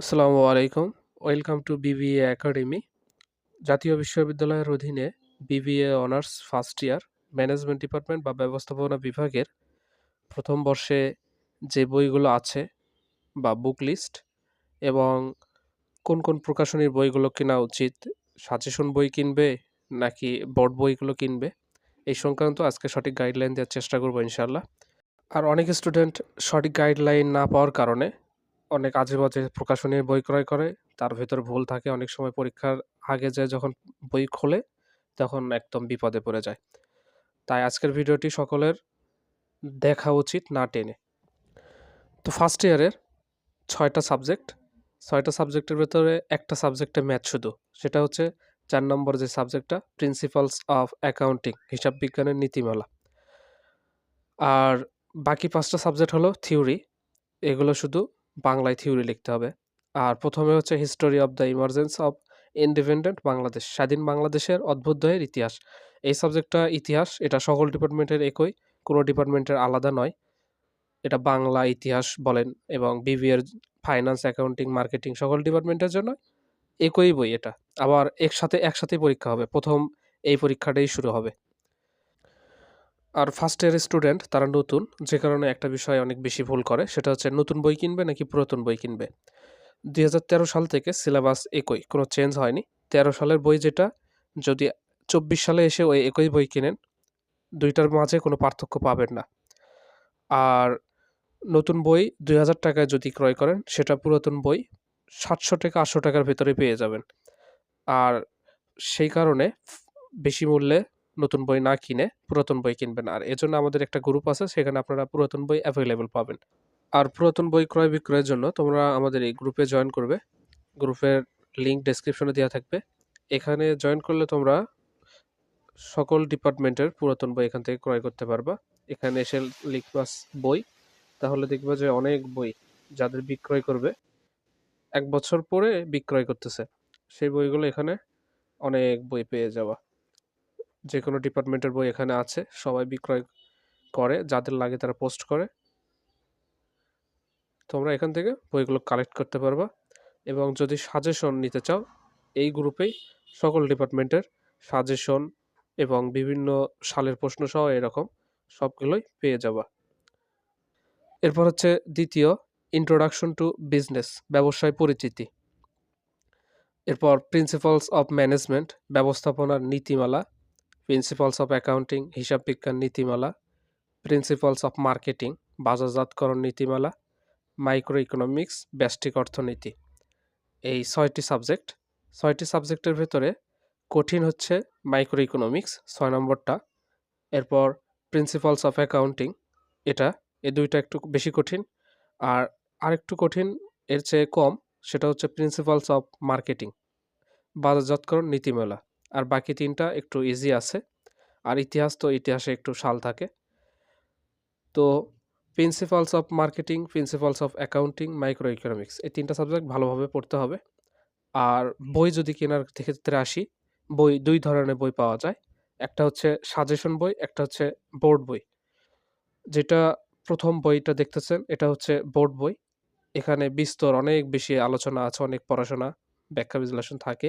আসসালামু আলাইকুম। Welcome to BBA academy, জাতীয় বিশ্ববিদ্যালয়ের অধীনে BBA honours first year management department বা ব্যবস্থাপনা বিভাগের প্রথম বর্ষে যে বইগুলো আছে বা বুক লিস্ট এবং কোন কোন প্রকাশনীর বইগুলো কেনা উচিত, সাজেশন বই কিনবে নাকি বোর্ড বইগুলো কিনবে, এই সংক্রান্ত আজকে সঠিক গাইডলাইন দেওয়ার চেষ্টা করব ইনশাল্লাহ আর অনেক স্টুডেন্ট সঠিক গাইডলাইন না পাওয়ার কারণে অনেক আজে বাজে প্রকাশনীর বই ক্রয় করে। তার ভেতর ভুল থাকে, অনেক সময় পরীক্ষার আগে যায় যখন বই খোলে, তখন একদম বিপদে পড়ে যায়। তাই আজকের ভিডিওটি সকলের দেখা উচিত না টেনে। তো ফার্স্ট ইয়ারের ছয়টা সাবজেক্ট ছয়টা সাবজেক্টের ভেতরে একটা সাবজেক্টে ম্যাথ শুধু। সেটা হচ্ছে চার নম্বর যে সাবজেক্টটা প্রিন্সিপালস অফ অ্যাকাউন্টিং হিসাব বিজ্ঞানের নীতিমালা। আর বাকি পাঁচটা সাবজেক্ট হলো থিওরি এগুলো শুধু বাংলায় থিওরি লিখতে হবে। আর প্রথমে হচ্ছে history of the emergence of independent Bangladesh, স্বাধীন বাংলাদেশের অদ্ভুতদয়ের ইতিহাস। এই সাবজেক্টটা ইতিহাস, এটা সকল ডিপার্টমেন্টের একই, কোনো ডিপার্টমেন্টের আলাদা নয়। এটা বাংলা ইতিহাস বলেন এবং বিবিএর ফাইন্যান্স অ্যাকাউন্টিং মার্কেটিং সকল ডিপার্টমেন্টের জন্য একই বই এটা। আবার একসাথে, একসাথেই পরীক্ষা হবে, প্রথম এই পরীক্ষাটাই শুরু হবে। আর ফার্স্ট ইয়ার স্টুডেন্ট তারা নতুন, যে কারণে একটা বিষয় অনেক বেশি ভুল করে, সেটা হচ্ছে নতুন বই কিনবে নাকি পুরাতন বই কিনবে? দুই হাজার তেরো সাল থেকে সিলেবাস একই, কোনো চেঞ্জ হয়নি। তেরো সালের বই যেটা, যদি চব্বিশ সালে এসে ওই একই বই কিনেন, দুইটার মাঝে কোনো পার্থক্য পাবেন না। আর নতুন বই দুই হাজার টাকায় যদি ক্রয় করেন, সেটা পুরাতন বই সাতশো টাকা আটশো টাকার ভিতরে পেয়ে যাবেন। আর সেই কারণে বেশি মূল্যে নতুন বই না কিনে পুরাতন বই কিনবেন। আর এজন্য আমাদের একটা গ্রুপ আছে, সেখানে আপনারা পুরাতন বই অ্যাভেলেবেল পাবেন। আর পুরাতন বই ক্রয় বিক্রয়ের জন্য তোমরা আমাদের এই গ্রুপে জয়েন করবে। গ্রুপের লিঙ্ক ডেসক্রিপশনে দেওয়া থাকবে। এখানে জয়েন করলে তোমরা সকল ডিপার্টমেন্টের পুরাতন বই এখান থেকে ক্রয় করতে পারবা। এখানে এসে লিখবাস বই। তাহলে দেখবা যে অনেক বই যাদের বিক্রয় করবে, এক বছর পরে বিক্রয় করতেছে। সেই বইগুলো এখানে অনেক বই পেয়ে যাওয়া যে কোনো ডিপার্টমেন্টের বই এখানে আছে, সবাই বিক্রয় করে, যাদের লাগে তারা পোস্ট করে। তোমরা এখান থেকে বইগুলো কালেক্ট করতে পারবা এবং যদি সাজেশন নিতে চাও, এই গ্রুপেই সকল ডিপার্টমেন্টের সাজেশন এবং বিভিন্ন সালের প্রশ্ন সহ এরকম সবগুলোই পেয়ে যাবা। এরপর হচ্ছে দ্বিতীয় ইন্ট্রোডাকশন টু বিজনেস ব্যবসায় পরিচিতি। এরপর প্রিন্সিপালস অফ ম্যানেজমেন্ট ব্যবস্থাপনার নীতিমালা প্রিন্সিপালস অফ অ্যাকাউন্টিং হিসাব বিজ্ঞান নীতিমালা প্রিন্সিপালস অফ মার্কেটিং বাজারজাতকরণ নীতিমালা মাইক্রো ইকোনমিক্স ব্যষ্টিক অর্থনীতি এই ছয়টি সাবজেক্ট ছয়টি সাবজেক্টের ভেতরে কঠিন হচ্ছে মাইক্রো ইকোনমিক্স ছয় নম্বরটা। এরপর প্রিন্সিপালস অফ অ্যাকাউন্টিং এটা, এ দুইটা একটু বেশি কঠিন। আর আরেকটু কঠিন, এর চেয়ে কম, সেটা হচ্ছে প্রিন্সিপালস অফ মার্কেটিং বাজারজাতকরণ নীতিমালা আর বাকি তিনটা একটু ইজি আছে। আর ইতিহাস তো ইতিহাসে একটু সাল থাকে। তো principles of marketing principles of accounting micro economics এই তিনটা সাবজেক্ট ভালোভাবে পড়তে হবে। আর বই যদি কেনার ক্ষেত্রে আসি, বই দুই ধরনের বই পাওয়া যায়। একটা হচ্ছে সাজেশন বই, একটা হচ্ছে বোর্ড বই। যেটা প্রথম বইটা দেখতেছেন, এটা হচ্ছে বোর্ড বই। এখানে বিস্তর অনেক বেশি আলোচনা আছে, অনেক পড়াশোনা, ব্যাখ্যা বিশ্লেষণ থাকে।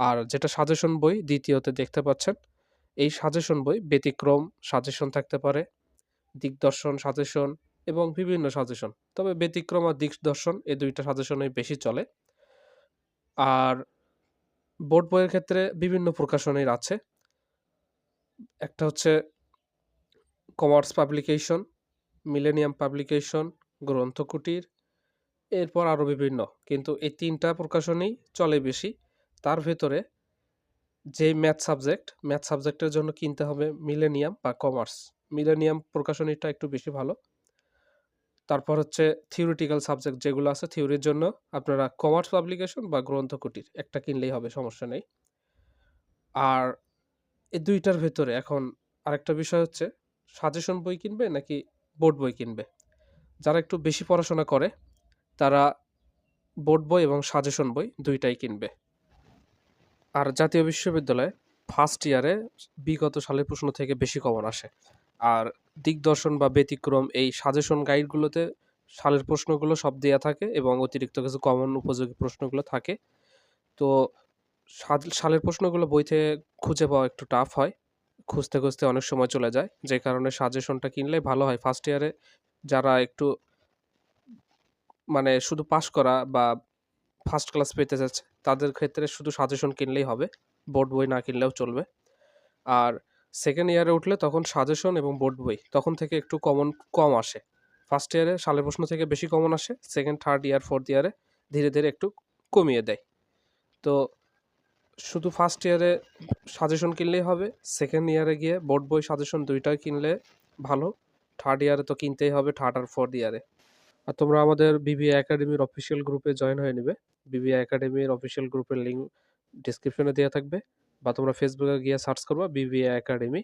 আর যেটা সাজেশন বই, দ্বিতীয়তে দেখতে পাচ্ছেন, এই সাজেশন বই ব্যতিক্রম সাজেশন থাকতে পারে দিকদর্শন সাজেশন এবং বিভিন্ন সাজেশন তবে ব্যতিক্রম আর দিকদর্শন এই দুইটা সাজেশনই বেশি চলে। আর বোর্ড বইয়ের ক্ষেত্রে বিভিন্ন প্রকাশনীর আছে। একটা হচ্ছে commerce publication millennium publication Granthakutir এরপর আরও বিভিন্ন। কিন্তু এই তিনটা প্রকাশনই চলে বেশি। তার ভেতরে যে ম্যাথ সাবজেক্ট ম্যাথ সাবজেক্টের জন্য কিনতে হবে মিলেনিয়াম বা কমার্স মিলেনিয়াম প্রকাশনীটা একটু বেশি ভালো। তারপর হচ্ছে থিওরিটিক্যাল সাবজেক্ট যেগুলো আছে থিওরির জন্য আপনারা কমার্স পাবলিকেশন বা গ্রন্থকুটির একটা কিনলেই হবে, সমস্যা নেই। আর এই দুইটার ভেতরে এখন আরেকটা বিষয় হচ্ছে সাজেশন বই কিনবে নাকি বোর্ড বই কিনবে? যারা একটু বেশি পড়াশোনা করে, তারা বোর্ড বই এবং সাজেশন বই দুইটাই কিনবে। আর জাতীয় বিশ্ববিদ্যালয়ে ফার্স্ট ইয়ারে বিগত সালের প্রশ্ন থেকে বেশি কমন আসে। আর দিকদর্শন বা ব্যতিক্রম এই সাজেশন গাইডগুলোতে সালের প্রশ্নগুলো সব দেওয়া থাকে এবং অতিরিক্ত কিছু কমন উপযোগী প্রশ্নগুলো থাকে। তো সালের প্রশ্নগুলো বইতে খুঁজে পাওয়া একটু টাফ হয়। খুঁজতে খুঁজতে অনেক সময় চলে যায়। যে কারণে সাজেশনটা কিনলে ভালো হয়। ফার্স্ট ইয়ারে যারা একটু মানে শুধু পাস করা বা ফার্স্ট ক্লাস পেতে যাচ্ছে। তাদের ক্ষেত্রে শুধু সাজেশন কিনলেই হবে বোর্ড বই না কিনলেও চলবে। আর সেকেন্ড ইয়ারে উঠলে তখন সাজেশন এবং বোর্ড বই, তখন থেকে একটু কমন কম আসে। ফার্স্ট ইয়ারে সালের প্রশ্ন থেকে বেশি কমন আসে সেকেন্ড থার্ড ইয়ার ফোর্থ ইয়ারে ধীরে ধীরে একটু কমিয়ে দেয়। তো শুধু ফার্স্ট ইয়ারে সাজেশন কিনলেই হবে সেকেন্ড ইয়ারে গিয়ে বোর্ড বই সাজেশন দুইটাই কিনলে ভালো থার্ড ইয়ারে তো কিনতেই হবে থার্ড আর ফোর্থ ইয়ারে আর তোমরা আমাদের বিবিএ একাডেমির অফিসিয়াল গ্রুপে জয়েন হয়ে নেবে। বিবিএ একাডেমির অফিসিয়াল গ্রুপের লিঙ্ক ডিসক্রিপশনে দেওয়া থাকবে বা তোমরা ফেসবুকে গিয়ে সার্চ করবা BBA academy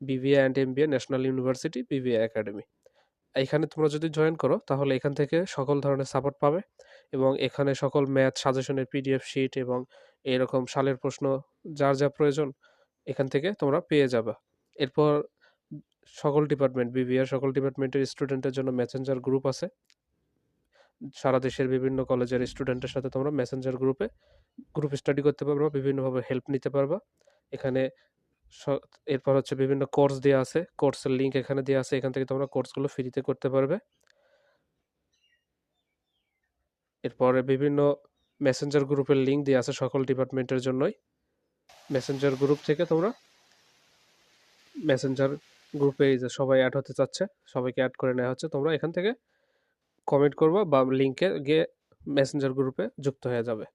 BBA and MBA national university BBA academy এখানে তোমরা যদি জয়েন করো, তাহলে এখান থেকে সকল ধরনের সাপোর্ট পাবে এবং এখানে সকল ম্যাথ সাজেশনের পিডিএফ শিট এবং এরকম সালের প্রশ্ন, যার যা প্রয়োজন, এখান থেকে তোমরা পেয়ে যাবে। এরপর সকল ডিপার্টমেন্ট বিবিআর সকল ডিপার্টমেন্টের স্টুডেন্টের জন্য মেসেঞ্জার গ্রুপ আছে। সারা দেশের বিভিন্ন কলেজের স্টুডেন্টের সাথে তোমরা মেসেঞ্জার গ্রুপে গ্রুপ স্টাডি করতে পারবা, বিভিন্নভাবে হেল্প নিতে পারবা। এখানে এরপর হচ্ছে বিভিন্ন কোর্স দেওয়া আছে কোর্সের লিঙ্ক এখানে দেওয়া আছে, এখান থেকে তোমরা কোর্সগুলো ফ্রিতে করতে পারবে। এরপরে বিভিন্ন মেসেঞ্জার গ্রুপের লিঙ্ক দেওয়া আছে সকল ডিপার্টমেন্টের জন্যই। মেসেঞ্জার গ্রুপ থেকে তোমরা মেসেঞ্জার গ্রুপে এই যে সবাই অ্যাড হতে চাচ্ছে, সবাইকে অ্যাড করে নেওয়া হচ্ছে। তোমরা এখান থেকে কমেন্ট করবা বা লিঙ্কে গিয়ে মেসেঞ্জার গ্রুপে যুক্ত হয়ে যাবে।